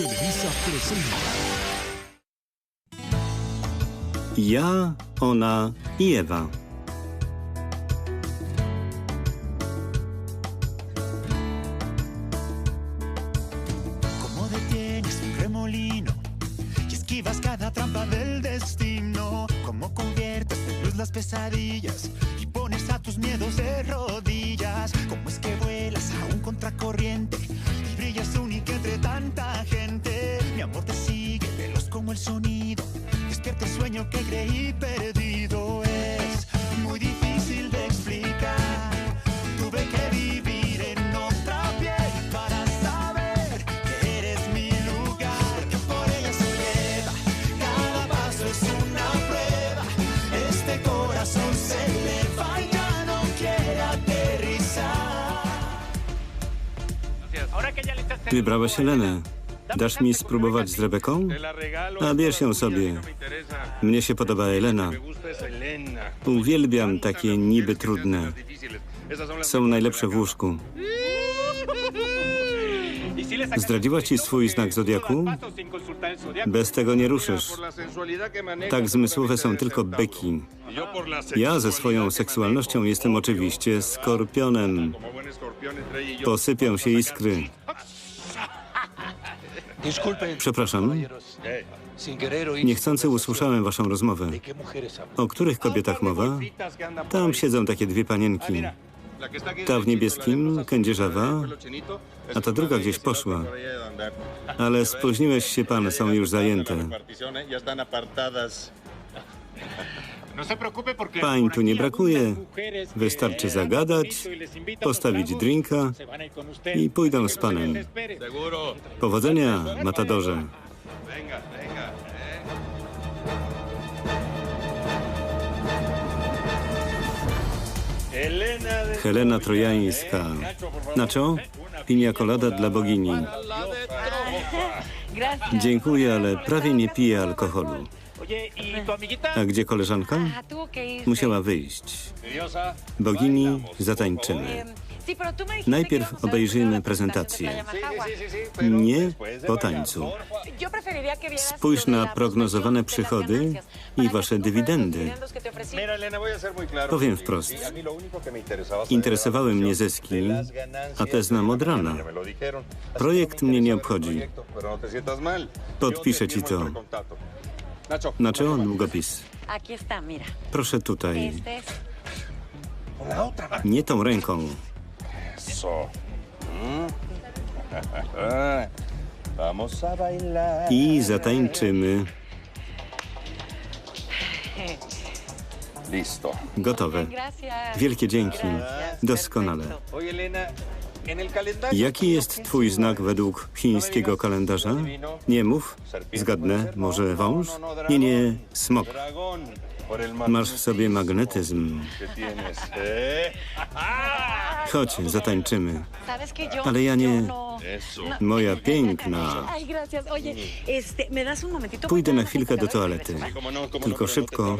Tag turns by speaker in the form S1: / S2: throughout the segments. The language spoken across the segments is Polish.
S1: Televisa presenta.
S2: Ja, ona i Ewa.
S3: ¿Cómo detienes un remolino y esquivas cada trampa del destino? ¿Cómo conviertes en luz las pesadillas y pones a tus miedos de rodillas? ¿Cómo es que vuelas a un contracorriente y brillas única entre tanta como el sonido. Despierta el sueño que creí perdido. Es muy difícil de explicar. Tuve que vivir en otra piel para saber que eres mi lugar. Que por ella se eleva, cada paso es una prueba. Este corazón se eleva y ya no quiere aterrizar.
S2: Wybrałaś Helenę. Dasz mi spróbować z Rebeką? A bierz ją sobie. Mnie się podoba Elena. Uwielbiam takie niby trudne. Są najlepsze w łóżku. Zdradziła ci swój znak zodiaku? Bez tego nie ruszysz. Tak zmysłowe są tylko beki. Ja ze swoją seksualnością jestem oczywiście skorpionem. Posypią się iskry. Przepraszam, niechcący usłyszałem waszą rozmowę. O których kobietach mowa? Tam siedzą takie dwie panienki. Ta w niebieskim, kędzierzawa, a ta druga gdzieś poszła. Ale spóźniłeś się pan, są już zajęte. Pań tu nie brakuje. Wystarczy zagadać, postawić drinka i pójdą z panem. Powodzenia, matadorze. Helena Trojańska. Nacho? Pinia colada dla bogini. Dziękuję, ale prawie nie piję alkoholu. A gdzie koleżanka? Musiała wyjść. Bogini, zatańczymy. Najpierw obejrzyjmy prezentację. Nie po tańcu. Spójrz na prognozowane przychody i wasze dywidendy. Powiem wprost. Interesowały mnie zyski, a te znam od rana. Projekt mnie nie obchodzi. Podpiszę ci to. Na czego długopis? Proszę tutaj. Nie tą ręką.
S4: Bailar.
S2: I zatańczymy.
S4: Listo.
S2: Gotowe. Wielkie dzięki. Doskonale. Jaki jest twój znak według chińskiego kalendarza? Nie mów. Zgadnę. Może wąż? Nie, nie. Smok. Masz w sobie magnetyzm. Chodź, zatańczymy. Ale ja nie-. Moja piękna. Pójdę na chwilkę do toalety. Tylko szybko.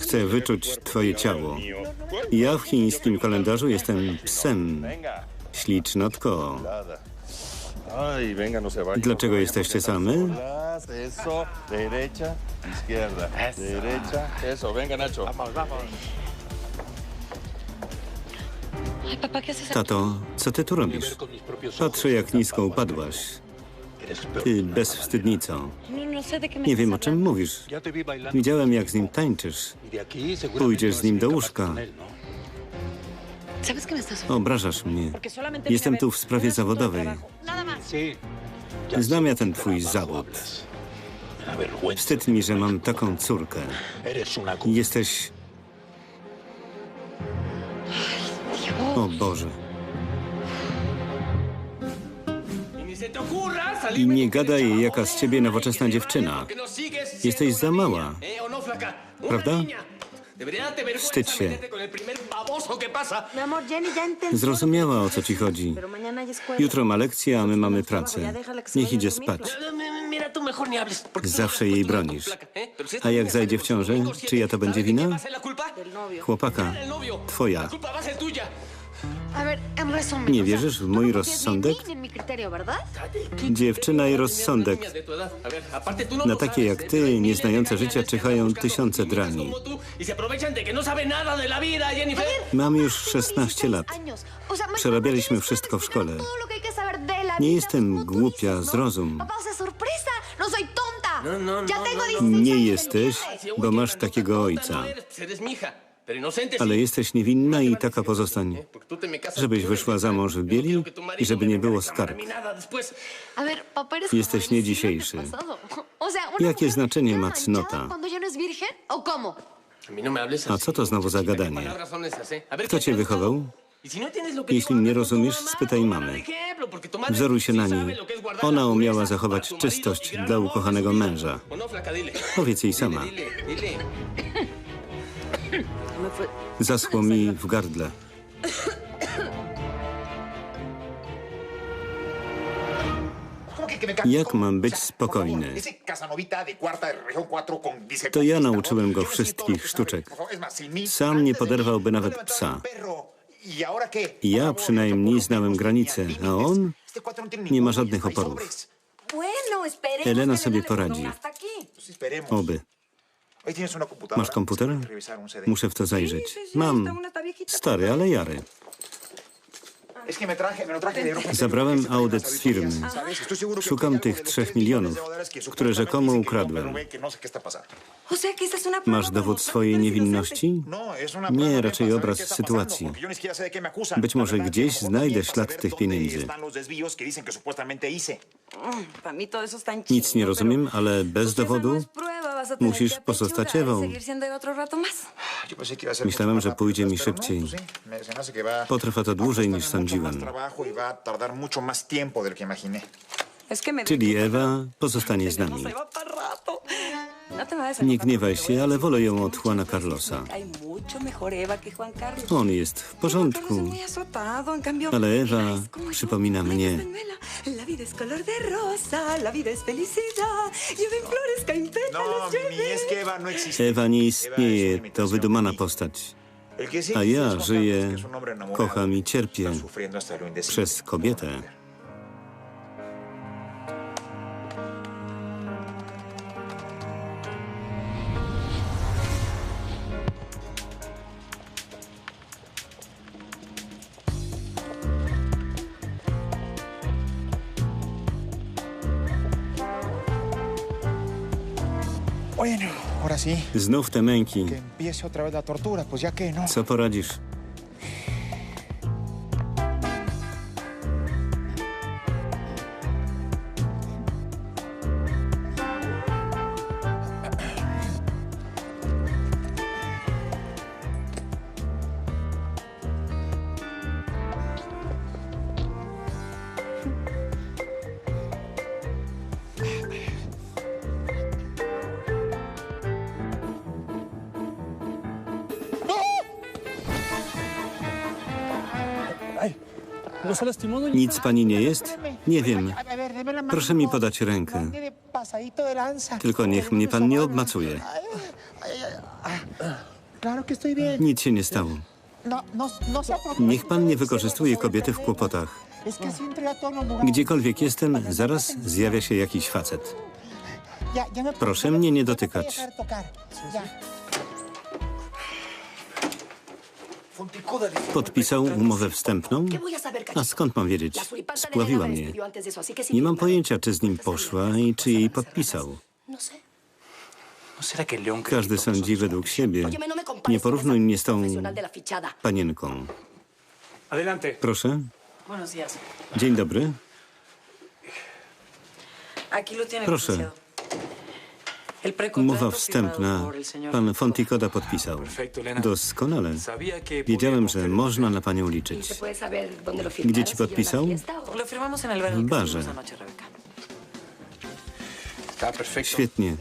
S2: Chcę wyczuć twoje ciało. Ja w chińskim kalendarzu jestem psem. Ślicznotko.
S4: No.
S2: Dlaczego jesteście
S5: aquí?
S2: Tato, co ty tu robisz? Patrzę, jak nisko upadłaś. Ty bezwstydnico.
S5: No, no
S2: Nie wiem, o czym mówisz. Widziałem, jak z nim tańczysz. Pójdziesz z nim do łóżka. Obrażasz mnie. Jestem tu w sprawie zawodowej. Znam ja ten twój zawód. Wstyd mi, że mam taką córkę. Jesteś... O Boże. I nie gadaj, jaka z ciebie nowoczesna dziewczyna. Jesteś za mała. Prawda? Wstydź się. Zrozumiała, o co ci chodzi. Jutro ma lekcję, a my mamy pracę. Niech idzie spać. Zawsze jej bronisz. A jak zajdzie w ciążę, czyja to będzie wina? Chłopaka. Twoja. Nie wierzysz w mój rozsądek? Dziewczyna i rozsądek. Na takie jak ty, nieznające życia, czyhają tysiące drani. Mam już 16 lat. Przerabialiśmy wszystko w szkole. Nie jestem głupia, zrozum.
S6: No.
S1: No, no,
S6: ya tengo 16
S2: Nie jesteś, bo masz takiego ojca. Ale jesteś niewinna i taka
S1: tú te me casas
S2: Żebyś wyszła za mąż w bieli i żeby nie było skarg. Jesteś nie dzisiejszy. Jakie znaczenie ma cnota?
S6: No.
S1: A no
S2: co to znowu za
S1: muchachita, ¿qué
S2: gadanie?
S1: eh?
S2: Kto
S1: ¿qué
S2: cię wychował?
S1: Y no
S2: Jeśli nie rozumiesz, spytaj mamy. Wzoruj się na niej. Ona umiała zachować czystość
S1: y
S2: dla ukochanego męża. Powiedz jej
S1: Dile,
S2: sama. Zaschło mi w gardle. Jak mam być spokojny? To ja nauczyłem go wszystkich sztuczek. Sam nie poderwałby nawet psa. Ja przynajmniej znałem granice, a on nie ma żadnych oporów. Elena sobie poradzi. Oby. Masz komputer? Muszę w to zajrzeć. Mam. Stary, ale jary. Zabrałem audyt z firmy. Szukam tych trzech milionów, które rzekomo ukradłem.
S6: O sea, que esta es una
S2: Masz dowód swojej niewinności? Nie, raczej obraz sytuacji. Być może gdzieś znajdę ślad tych pieniędzy.
S7: En
S2: Nic nie rozumiem, ale bez
S7: no
S2: dowodu musisz pozostać
S7: y
S2: Ewą. Myślałem, że pójdzie mi szybciej. Potrwa to dłużej niż sądziłem.
S7: Me
S2: Czyli Ewa pozostanie z
S7: no
S2: nami.
S7: No
S2: Nie gniewaj się, ale wolę ją od Juana Carlosa. On jest w porządku. Ale Ewa przypomina mnie.
S7: Manuela, La vida es color de rosa, la vida es felicidad. Llueven flores, caen pétalos, llueve.
S2: Ewa nie istnieje, to wydumana postać. A ja żyję, kocham i cierpię przez kobietę. Znów te męki.
S8: que empiece
S2: Nic pani nie jest? Nie wiem. Proszę mi podać rękę. Tylko niech mnie pan nie obmacuje. Nic się nie stało. Niech pan nie wykorzystuje kobiety w kłopotach. Gdziekolwiek jestem, zaraz zjawia się jakiś facet. Proszę mnie nie dotykać. Podpisał umowę wstępną? A skąd mam wiedzieć? Spławiła mnie. Nie mam pojęcia, czy z nim poszła i czy jej podpisał.
S9: ¿No será que el león
S2: Każdy sądzi według siebie. Nie porównuj mnie z tą panienką. Proszę. Dzień dobry. Proszę.
S7: Firmado
S2: wstępna. Pan Fontikoda podpisał. Doskonale. Wiedziałem, że można na panią liczyć. Gdzie ci podpisał?
S7: Que
S2: Barze. Świetnie.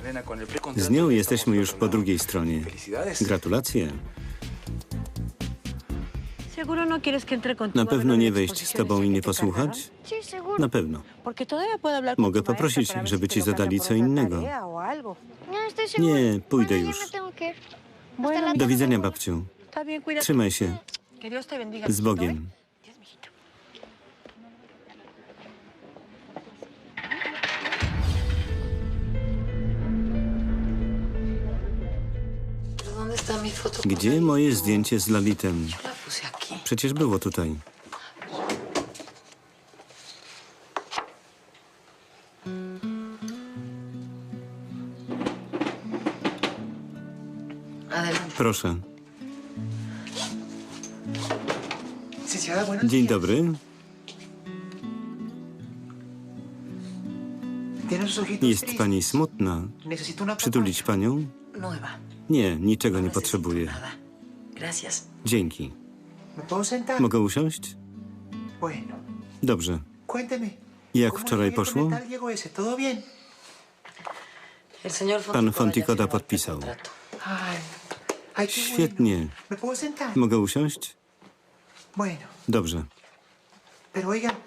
S2: Z nią jesteśmy już po drugiej stronie. Gratulacje. Na
S5: a ver
S2: pewno
S5: de
S2: nie wejść z tobą i nie posłuchać? Na pewno. Mogę poprosić, żeby ci zadali co innego.
S6: No.
S2: Nie, pójdę już. Do widzenia, babciu. Trzymaj się. Z Bogiem. Gdzie moje zdjęcie z Lalitem?
S7: Yo la puse aquí.
S2: Przecież było tutaj. Proszę. Dzień dobry. Jest pani smutna. Przytulić panią? Nie, niczego nie potrzebuję. Dzięki. Mogę usiąść? Dobrze. Jak
S7: ¿Cómo
S2: wczoraj poszło? Pan Fonticoda podpisał. Świetnie. Mogę usiąść? Dobrze.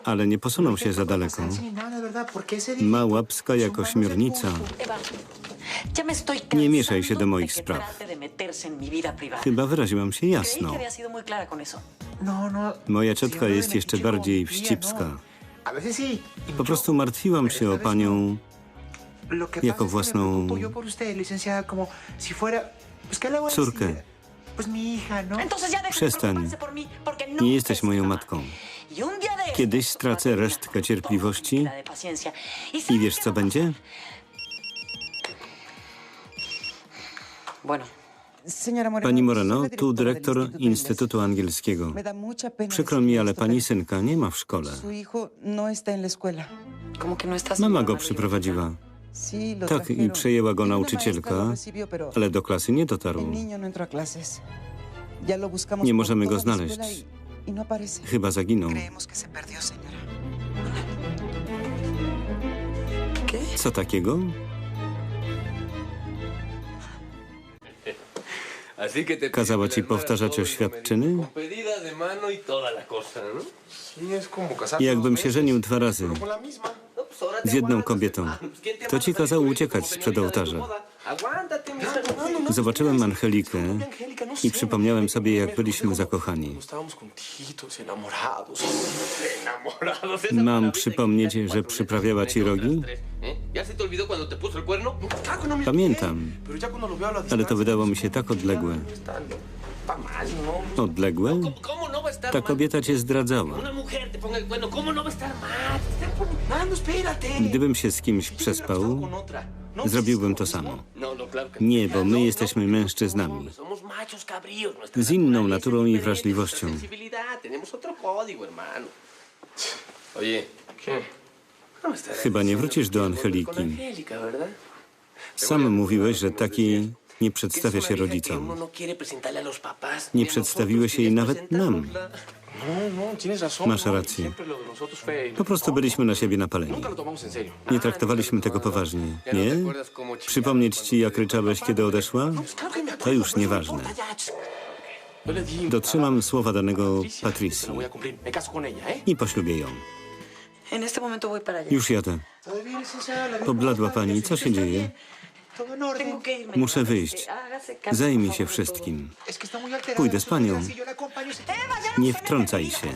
S2: Ale nie posunął się za daleko.
S7: pasarse ni nada, ¿verdad? Porque ese
S2: Ma
S7: Dieguito,
S2: łapska jako śmiernica. Nie mieszaj się do moich spraw. Chyba wyraziłam się jasno.
S7: No, no.
S2: Moja ciotka jest jeszcze bardziej wścibska.
S7: no. A veces sí. y
S2: Po prostu martwiłam się o panią jako własną
S7: preocupo yo por usted, licenciada, como si fuera... Pues, ¿qué le voy a
S2: córkę.
S7: ¿No?
S2: Przestań.
S5: no
S2: Nie jesteś
S5: es
S2: moją matką.
S5: Y
S2: Kiedyś stracę resztkę cierpliwości.
S5: ¿Y
S2: i wiesz co będzie? Pani Moreno, tu dyrektor. Instytutu Angielskiego. Przykro mi, ale pani synka nie ma w szkole.
S10: No.
S2: Mama go przyprowadziła. Tak, i przejęła go nauczycielka, ale do klasy nie dotarł.
S10: no
S2: Nie możemy go znaleźć.
S10: y- y no.
S2: Chyba zaginął. Co takiego? Kazała ci powtarzać oświadczyny?
S1: Y ¿no?
S4: Casarse
S2: Jakbym się żenił dwa razy z jedną kobietą.
S1: hermano. Pues, ¿quién te
S2: To ci
S1: manda a
S2: kazał
S1: salir
S2: uciekać sprzed ołtarza. Zobaczyłem Angelikę i przypomniałem sobie, jak byliśmy zakochani. Mam przypomnieć, że przyprawiała ci rogi? Pamiętam, ale to wydało mi się tak odległe. Odległe?
S1: ¿Cómo, cómo no
S2: Ta kobieta cię zdradzała.
S1: Una mujer te ponga el cuerno, ¿cómo no poniendo, espérate.
S2: Gdybym się z kimś przespał,
S1: ¿no
S2: zrobiłbym to samo.
S1: No, no,
S2: Nie, bo my
S1: No, no,
S2: jesteśmy mężczyznami. Z inną naturą i wrażliwością.
S1: No
S2: Chyba nie wrócisz do Angeliki. Sam mówiłeś, że taki nie przedstawia się rodzicom. Nie przedstawiłeś jej nawet nam. Masz rację. Po prostu byliśmy na siebie napaleni. Nie traktowaliśmy tego poważnie. Nie? Przypomnieć ci, jak ryczałeś, kiedy odeszła? To już nieważne. Dotrzymam słowa danego Patricji i poślubię ją. Już jadę. Pobladła pani. Co się dzieje? Muszę wyjść. Zajmij się wszystkim. Pójdę z panią.
S5: No
S2: Nie wtrącaj się.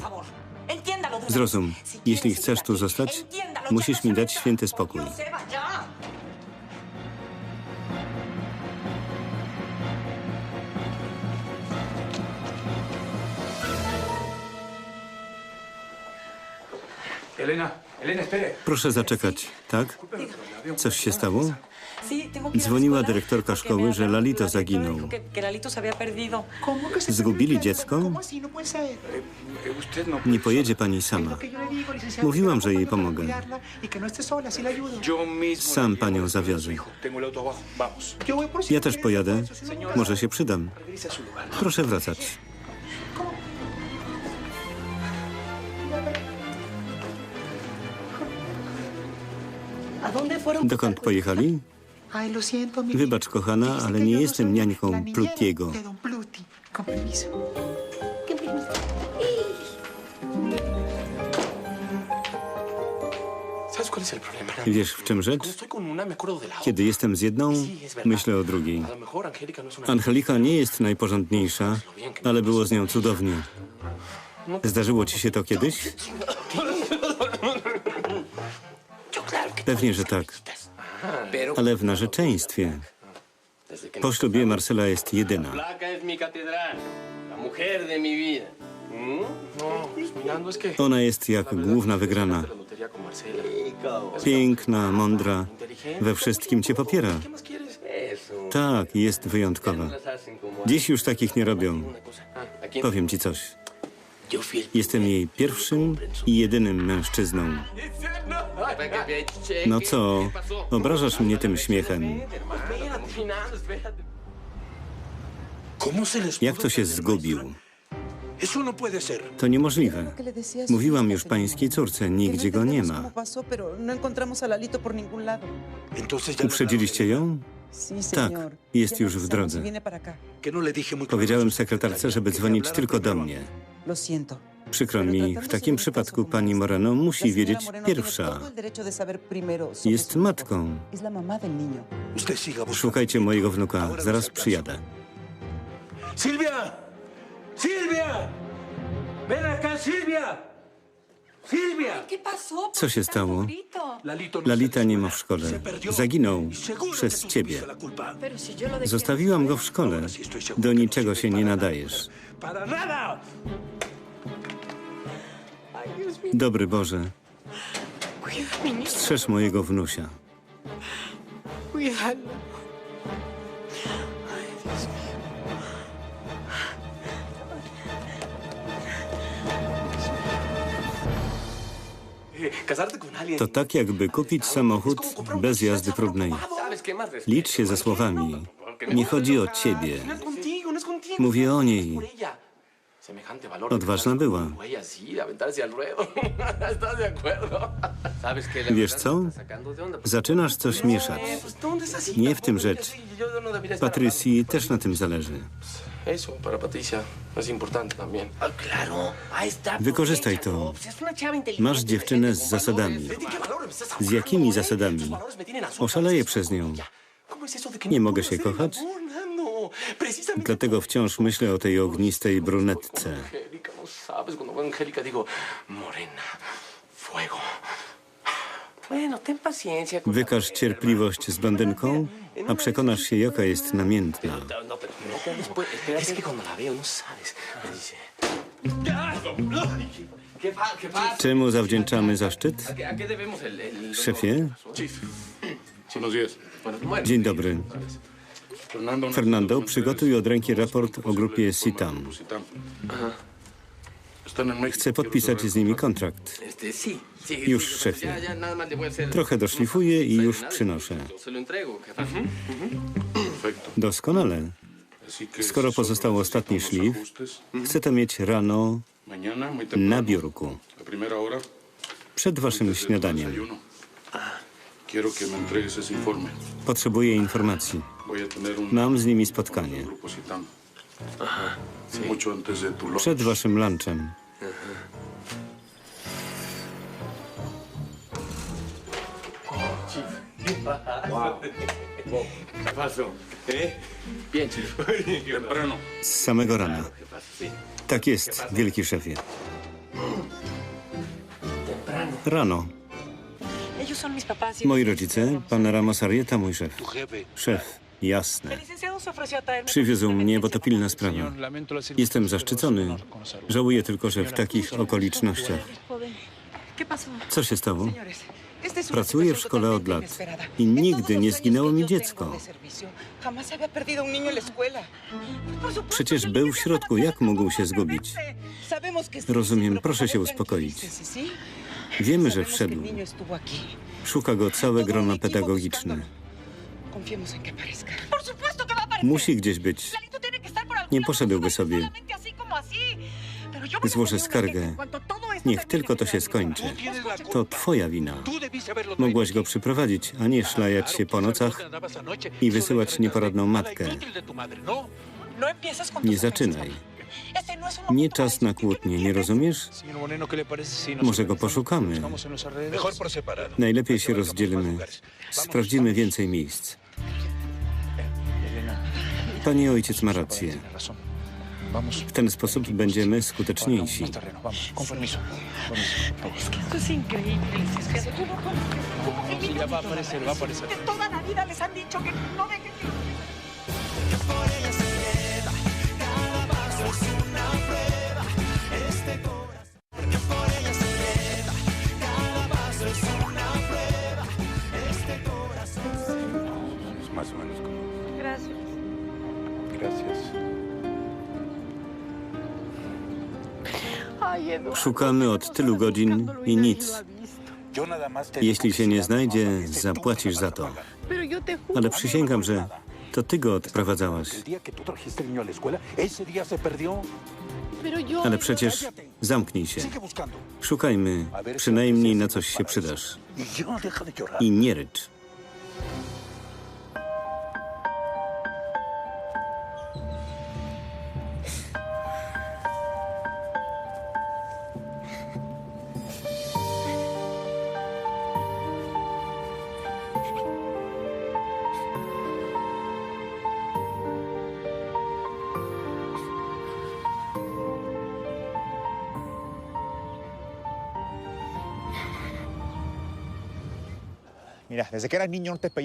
S2: Zrozum, jeśli chcesz tu zostać, musisz mi dać święty spokój.
S9: Elena, Elena, espere.
S2: Proszę zaczekać, tak? Coś się stało? Dzwoniła dyrektorka szkoły, że. Lalito zaginął.
S5: dijo que- que Lalito se había perdido.
S7: ¿Cómo que se
S2: Zgubili dziecko?
S7: No.
S9: Eh, usted no...
S2: Nie pojedzie pani sama. Mówiłam, że jej pomogę.
S7: Y no.
S2: Sam panią zawiozę. Ja też pojadę. Może się przydam. Proszę wracać. Dokąd pojechali? Wybacz, kochana, ale nie
S7: no
S2: jestem niańką Plutiego. Wiesz, w czym rzecz? Kiedy jestem z jedną, myślę o drugiej.
S9: A lo mejor Angélica no.
S2: Angelika nie jest najporządniejsza, ale było z nią cudownie. Zdarzyło ci się to kiedyś? Pewnie, że tak. Ale w narzeczeństwie. Po ślubie. Marcela jest jedyna. Ona jest jak główna wygrana. Piękna, mądra, we wszystkim cię popiera. Tak, jest wyjątkowa. Dziś już takich nie robią. Powiem ci coś. Jestem jej pierwszym i jedynym mężczyzną. No co, obrażasz mnie tym śmiechem.
S11: ¿Cómo se les
S2: Jak to się zgubił? To niemożliwe.
S10: ¿Qué le decía a su
S2: Mówiłam już pańskiej córce, nigdzie go nie ma. Uprzedziliście ją? Tak, jest już w drodze. Powiedziałem sekretarce, żeby dzwonić tylko do mnie.
S10: Lo siento.
S2: Przykro mi, w takim przypadku pani Moreno musi wiedzieć pierwsza. Jest matką. Szukajcie mojego wnuka, zaraz przyjadę.
S11: ¡Silvia! ¡Silvia! ¡Ven acá, Silvia! ¡Silvia!
S2: Co się stało?
S11: No
S2: Lalita nie ma w szkole. Zaginął
S11: Y
S2: przez ciebie. Zostawiłam go w szkole. Do niczego się nie nadajesz.
S11: ¡Para nada!
S2: Dobry Boże, strzeż mojego wnusia. To tak jakby kupić samochód bez jazdy próbnej. Licz się ze słowami. Nie chodzi o ciebie.
S9: No no.
S2: Mówię o niej. Odważna była. Wiesz co? Zaczynasz coś mieszać.
S9: Eh.
S2: Nie w tym rzecz.
S9: no
S2: Patrycji też na tym zależy.
S9: hablando. Eso, para Patricia, es importante también.
S1: Ah.
S2: Wykorzystaj to.
S1: ¿no?
S2: Masz dziewczynę z zasadami.
S9: ¿De qué valores me estás
S2: Z jakimi zasadami? Oszaleję przez nią.
S9: ¿Cómo es eso de que
S2: Nie
S9: no
S2: mogę się kochać? Dlatego wciąż myślę o tej ognistej brunetce.
S9: No
S2: Wykaż cierpliwość z blondynką, a przekonasz się, jaka jest namiętna.
S1: No, no
S9: no.
S2: Czemu zawdzięczamy zaszczyt?
S1: ¿A qué, a qué debemos el, el
S2: Szefie? Dzień dobry.
S12: Fernando,
S2: Fernando, przygotuj od ręki raport o grupie Sitam. Chcę podpisać z nimi kontrakt. Już, szefie. Trochę doszlifuję i już przynoszę.
S12: Perfecto.
S2: Doskonale. Skoro pozostał ostatni szlif, chcę to mieć rano na biurku, przed waszym śniadaniem. Potrzebuję informacji. Mam z nimi spotkanie. Przed waszym lunchem.
S1: ¿Eh?
S2: Z samego rana. Tak jest, wielki szefie. Rano.
S5: Y-
S2: Moi rodzice, pan Ramos Arieta, mój szef. Szef, jasne. Przywiózł mnie, bo to pilna sprawa. Jestem zaszczycony. Żałuję tylko, że w takich okolicznościach. Co się stało? Pracuję w szkole od lat i nigdy nie zginęło mi dziecko. Przecież był w środku, jak mógł
S10: ¿cómo
S2: się zgubić? Rozumiem, proszę się uspokoić. Wiemy, że wszedł. Szuka go całe grono pedagogiczne.
S10: Buscándolo. Confiemos en que aparezca.
S5: Por supuesto que va a aparecer.
S2: Musi gdzieś być. Nie poszedłby sobie. Złożę skargę. Niech tylko to się skończy. To twoja wina. Mogłaś go przyprowadzić, a nie szlajać się po nocach i
S11: y
S2: wysyłać nieporadną matkę.
S11: ¿no?
S5: No
S2: Nie zaczynaj.
S5: No
S2: Nie czas na kłótnie, nie rozumiesz?
S13: Señor Moreno, ¿qué le parece si nos
S2: Może go poszukamy. Najlepiej się rozdzielmy. Sprawdzimy więcej miejsc. Pani ojciec ma rację. W ten sposób będziemy skuteczniejsi.
S5: No toda la vida les han dicho que no dejen
S2: Szukamy od tylu godzin i nic. Jeśli się nie znajdzie, zapłacisz za to. Ale przysięgam, że to ty go odprowadzałaś. Ale przecież zamknij się. Szukajmy, przynajmniej na coś się przydasz. I nie rycz.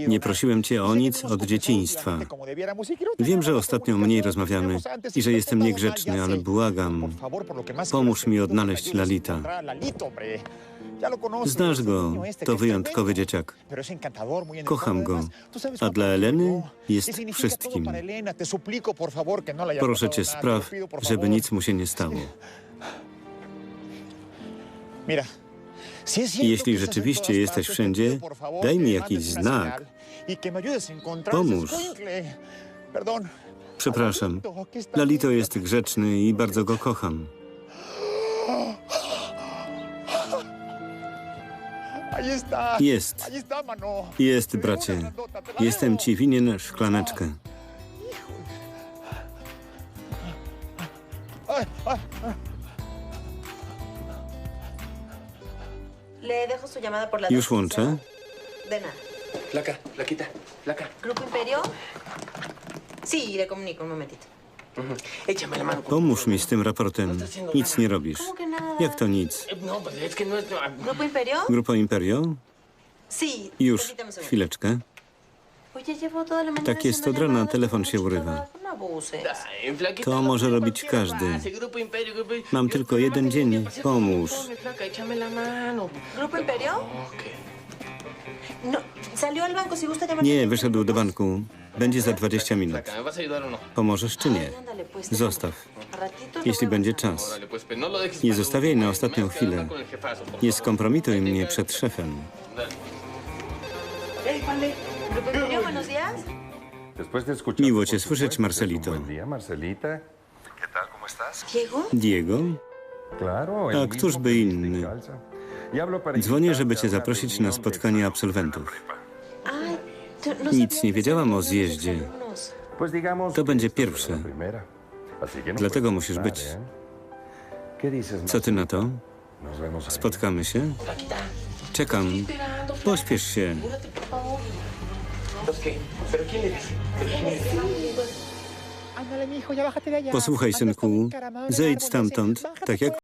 S2: Nie prosiłem cię o nic od dzieciństwa. Wiem, że ostatnio mniej rozmawiamy i że jestem niegrzeczny, ale błagam, pomóż mi odnaleźć Lalita. Znasz go, to wyjątkowy dzieciak. Kocham go, a dla Eleny jest wszystkim. Proszę cię, spraw, żeby nic mu się nie stało. Jeśli rzeczywiście jesteś wszędzie, daj mi jakiś znak. Pomóż. Przepraszam, Lalito jest grzeczny i bardzo go kocham. Jest, jest, bracie. Jestem ci winien szklaneczkę.
S6: Le dejo su llamada por la
S2: Już łączę.
S6: De nada.
S9: Flaca, flaquita, flaca.
S6: ¿Grupo Imperio? Sí, le comunico un momentito.
S9: Échame la mano.
S2: Pomóż mi z tym raportem. Nic nie robisz.
S6: ¿Cómo que nada?
S2: Jak to nic?
S9: No, pues es que no es...
S6: ¿Grupo Imperio?
S2: Grupa Imperio?
S6: Sí.
S2: Już,
S6: permítame un segundo.
S2: chwileczkę.
S6: Oye, llevo toda la mañana
S2: Tak jest od rana, telefon się urywa. To może robić każdy. Mam tylko jeden dzień. Pomóż. Nie, wyszedł do banku. Będzie za 20 minut.
S9: Flaca, ¿me vas a ayudar o no?
S2: Pomożesz czy nie? Zostaw, jeśli będzie czas.
S9: No
S2: Nie zostawiaj na ostatnią chwilę. Nie skompromituj mnie przed szefem.
S9: Dale.
S6: Ey, vale. ¿Grupo Imperio, buenos días?
S2: Miło cię słyszeć, Marcelito.
S6: ¿Diego?
S2: Diego?
S4: Claro, el
S2: A któż by inny?
S4: Y
S2: Dzwonię, żeby cię zaprosić na spotkanie absolwentów.
S6: No
S2: Nic nie wiedziałam o zjeździe. To będzie pierwsze.
S4: no
S2: Dlatego musisz być.
S4: ¿eh? ¿Qué dices,
S2: Co ty na to? Spotkamy się? Czekam. Pośpiesz się. Posłuchaj, synku. Zejdź stamtąd, tak jak